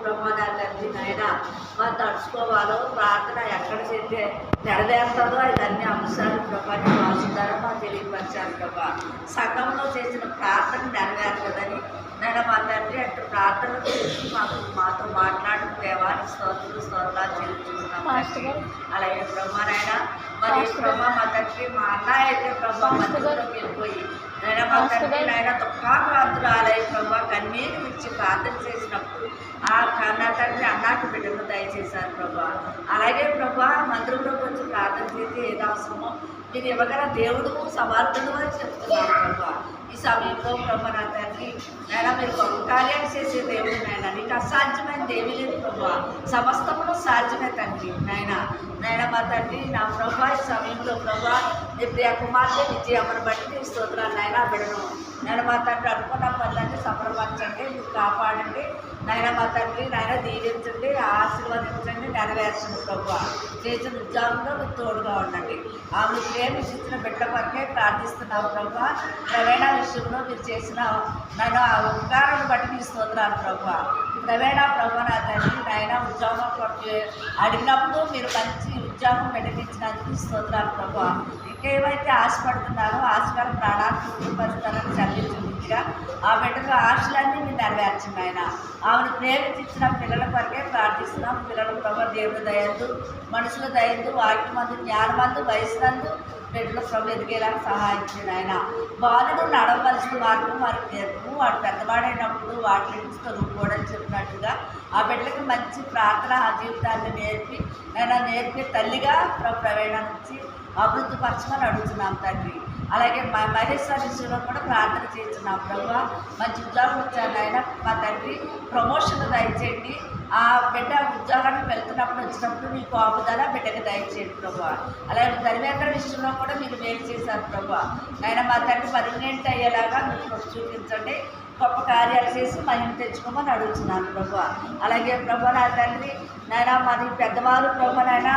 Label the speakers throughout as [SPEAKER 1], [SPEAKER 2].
[SPEAKER 1] తండ్రి నాయన మరి నడుచుకోవాలో ప్రార్థన ఎక్కడ చేస్తే నెరవేరుతుందో ఇవన్నీ అంశాలు ప్రభాని వాసుతారో? మాకు తెలియపరిచారు ప్రభా. సంఘంలో చేసిన ప్రార్థన నెరవేరుతుందని నేను మా తండ్రి అంటే ప్రార్థన చేసి మాకు మాతో మాట్లాడిన దేవాన్ని స్తోత్రులు స్తోత్రాలు
[SPEAKER 2] గారు.
[SPEAKER 1] అలాగే బ్రహ్మనాయన మరి బ్రహ్మ మా తండ్రి మా అన్న అయితే బ్రహ్మ. మందిరంలోకి వెళ్ళిపోయి నేను మా తండ్రి. నాయన దుఃఖాకాంతురాలయ బ్రహ్మ కన్నీరు ఇచ్చి ప్రార్థన చేసినప్పుడు ఆ కర్ణాటకని అన్నాటి బిడ్డకు దయచేశారు ప్రభా. అలాగే ప్రభా మందిరంలోకి వచ్చి ప్రార్థన చేసి ఏది అవసరమో మీరు ఇవ్వగల దేవుడు సమర్థుడు అని చెప్తున్నారు ప్రభా. ఈ సమయంలో ప్రభా నా తండ్రి నేను మీరు గొప్ప కార్యాలు చేసే దేవుడు నాయన. నీకు అసాధ్యమైన దేవి లేదు ప్రభా. సమస్తమును సాధ్యమే తండ్రి నాయన. నాయన మా తండ్రి నా ప్రభా ఈ సమయంలో ప్రభా నీ ప్రియ కుమార్తె విజయమ్మను బట్టి స్తోత్రాలు నాయన బిడను నేను మా తండ్రి అనుకున్న పనులన్నీ సఫలపరచండి మీరు కాపాడండి నాయన మా తండ్రి నాయన దీవించండి ఆశీర్వదించండి నెరవేర్చండి ప్రభు. చేసిన ఉద్యోగంలో మీరు తోడుగా ఉండండి. ఆమె ప్రేమించిన బిడ్డ కొరకే ప్రార్థిస్తున్నాము ప్రభు. ప్రవేణ విషయంలో మీరు చేసిన నన్ను ఆ ఉపకారాన్ని బట్టి మీ స్తోత్రాలు ప్రభు. ప్రవేణ ప్రభు నా తండ్రి నాయన ఉద్యోగం అడిగినప్పుడు మీరు మంచి ఉద్యోగం పెట్టించినందుకు స్తోత్రాలు ప్రభు. ఏవైతే ఆశపడుతున్నారో ఆశకర ప్రాణాలు పూర్తిపరుస్తారని చదివించుగా ఆ బిడ్డకు ఆశలన్నీ మీరు నెరవేర్చింది ఆయన ఆమెను ప్రేమించిన పిల్లల కొరకే ప్రార్థిస్తున్నాం. పిల్లల ప్రభు దేవుడు దయందు మనుషుల దయందు వాటి మందు జ్ఞానమందు వయసునందు బిడ్డల ప్రభు ఎదిగేలా సహాయించింది ఆయన బాలుడు నడవలసిన మార్గం వారికి నేర్పు. వాడు పెద్దవాడైనప్పుడు వాటి నుంచి తొలుగుకోవడం చెప్పినట్టుగా ఆ బిడ్డలకు మంచి ప్రార్థన జీవితాన్ని నేర్పి ఆయన నేర్పి తల్లిగా ప్ర- ప్రవేణ నుంచి అభివృద్ధి పరచమని అడుగుతున్నాం తండ్రి. అలాగే మా మహేశ్వర విషయంలో కూడా ప్రార్థన చేస్తున్నాం ప్రభు మంచి ఉద్యోగం వచ్చాను ఆయన మా తండ్రి ప్రమోషన్ దయచేయండి. ఆ బిడ్డ ఉద్యోగానికి వెళ్తున్నప్పుడు వచ్చినప్పుడు మీకు ఆపుదల బిడ్డకి దయచేయండి ప్రభు. అలాగే ధర్మేంద్ర విషయంలో కూడా మీరు మేలు చేశారు ప్రభు. ఆయన మా తండ్రి పర్మనెంట్ అయ్యేలాగా మీరు చూపించండి. గొప్ప కార్యాలు చేసి మహిమ తెచ్చుకోమని అడుగుతున్నాను ప్రభు. అలాగే ప్రభు నా తండ్రి నాయన మరి పెద్దవారు ప్రభు నాయన.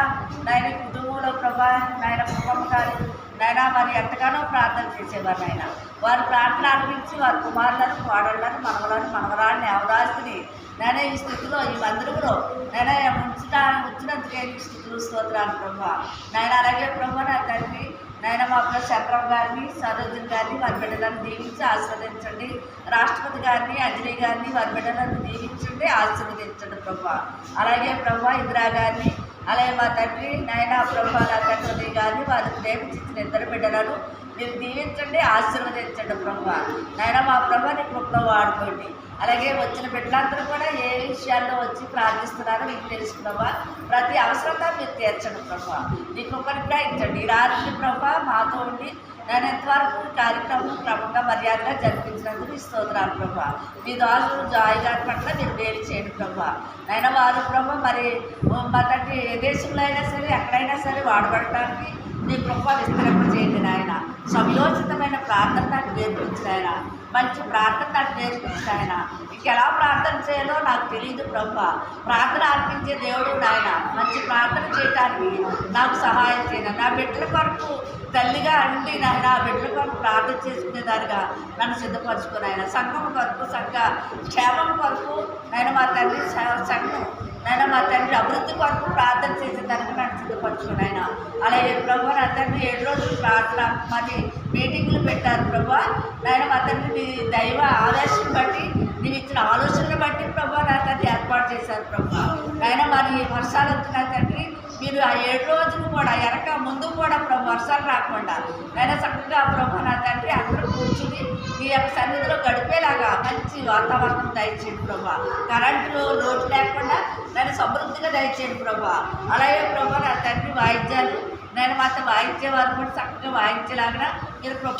[SPEAKER 1] నాయన కుటుంబంలో ప్రభు నాయన కుటుంబ గారు నాయన మరి ఎంతగానో ప్రార్థన చేసేవారు నాయన. వారు ప్రార్థన అనిపించి వారి కుమారులను కోడళ్ళను మనవలను మనవరాన్ని అవరాశిని నాయన ఈ స్థితిలో ఈ మందిరంలో నాయన ఉంచిన ఉంచినందుకే స్థితులు స్తోత్రాలు ప్రభు. నాయన అలాగే ప్రభు నా తండ్రి నాయన మా శంకరం గారిని సరోజన్ గారిని వారి బిడ్డలను దీవించి ఆశీర్వదించండి. రాష్ట్రపతి గారిని అంజనీ గారిని వారి బిడ్డలను దీవించండి ఆశీర్వదించండి ప్రభా. అలాగే ప్రభా ఇందిరా గారిని అలాగే మా తండ్రి నాయన ప్రభా నా గారిని వారి ప్రేమించిన ఇద్దరు బిడ్డలను మీరు దీవించండి ఆశీర్వదించండి ప్రభా. నాయన మా ప్రభాని కృపలో వాడుకోండి. అలాగే వచ్చిన బిడ్డలందరూ కూడా ఏ విషయాల్లో వచ్చి ప్రార్థిస్తున్నారో మీకు తెలుసుకున్నావా? ప్రతి అవసరంగా మీరు తీర్చండి ప్రభా. నీ కృపనిగా ఇచ్చండి ఈ రాత్రి ప్రభా మాతో ఉండి నేను ఎంతవరకు కార్యక్రమం క్రమంగా మర్యాదగా జరిపించినందుకు మీ స్తోత్రాలు ప్రభా. మీ దాసులు జాయి గారి పట్ల మీరు వేలు చేయండి ప్రభా. నాయన వారు ప్రభా మరి ఓ ఏ దేశంలో అయినా సరే ఎక్కడైనా సరే వాడబడటానికి మీ కృప విస్తరింప చేయండి నాయన. సంయోచితమైన ప్రార్థన నాకు నేర్పించిన మంచి ప్రార్థన నాకు నేర్పించిన ఆయన ఇంకెలా ప్రార్థన చేయాలో నాకు తెలియదు ప్రభా. ప్రార్థన అర్పించే దేవుడు నాయన. మంచి ప్రార్థన చేయడానికి నాకు సహాయం చేయను? నా బిడ్డల కొరకు తల్లిగా అండి నాయన ఆ బిడ్డల కొరకు ప్రార్థన చేసుకునేదానిగా నన్ను సిద్ధపరచుకుని ఆయన సంఘం కొరకు సంఘ క్షేమం కొరకు నేను మా తల్లి సంఘం నాయన మా తండ్రి అభివృద్ధి కొరకు ప్రార్థన చేసేదానికి నన్ను సిద్ధపరచుకుని ఆయన. అలాగే ప్రభు నా తండ్రి ఏడు రోజులు ప్రార్థన మరి మీటింగ్లు పెట్టారు ప్రభు నాయన మా తండ్రి నీ దైవ ఆదేశం బట్టి నీవు ఇచ్చిన ఆలోచనలు బట్టి ప్రభు నా తండ్రి ఏర్పాటు చేశారు ప్రభు నాయన మరి వర్షాలు వస్తున్నాయి తండ్రి. మీరు ఆ ఏడు రోజులు కూడా ఎనక ముందు కూడా ప్రభు వర్షాలు రాకుండా నేను చక్కగా ప్రభు నా తండ్రి అందరూ కూర్చుని మీ యొక్క సన్నిధిలో గడిపేలాగా మంచి వాతావరణం దయచేయండి ప్రభా. కరెంటు లోటు లేకుండా నేను సమృద్ధిగా దయచేయండి ప్రభా. అలాగే ప్రభా నా తండ్రి వాయిద్యాలు నేను మాత్రం వాయించే వారు కూడా చక్కగా వాయించేలాగా మీరు కృప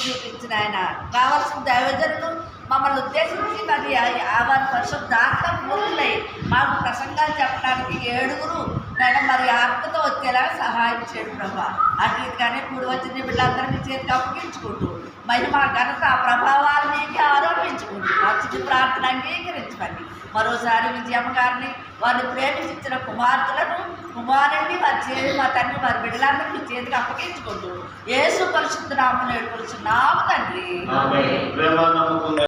[SPEAKER 1] ఆయన. కావాల్సిన దైవజనులు మమ్మల్ని ఉద్దేశించి మరి ఆ- ఆ వారి పరిశుద్ధాత్మ పూర్ణులై మాకు ప్రసంగాలు చెప్పడానికి ఏడుగురు నేను మరి ఆత్మతో వచ్చేలాగా సహాయం చేయండి ప్రభా. అటు కానీ కూడి వచ్చిన బిడ్డలందరినీ చేతికి అప్పగించుకుంటూ మరి మా ఘనత ప్రభావాలు మీకు ఆరోపించుకుంటూ నచ్చిన ప్రార్థన అంగీకరించండి మరోసారి విజయమ్మ గారిని వారిని ప్రేమించిన కుమార్తెలను కుమారుణ్ణి వారి చేతి మా తండ్రి వారి బిడ్డలందరినీ మీ చేతికి అప్పగించుకుంటూ ఏసు పరిశుద్ధ నామను ఏడుకొచ్చున్నాము తండ్రి.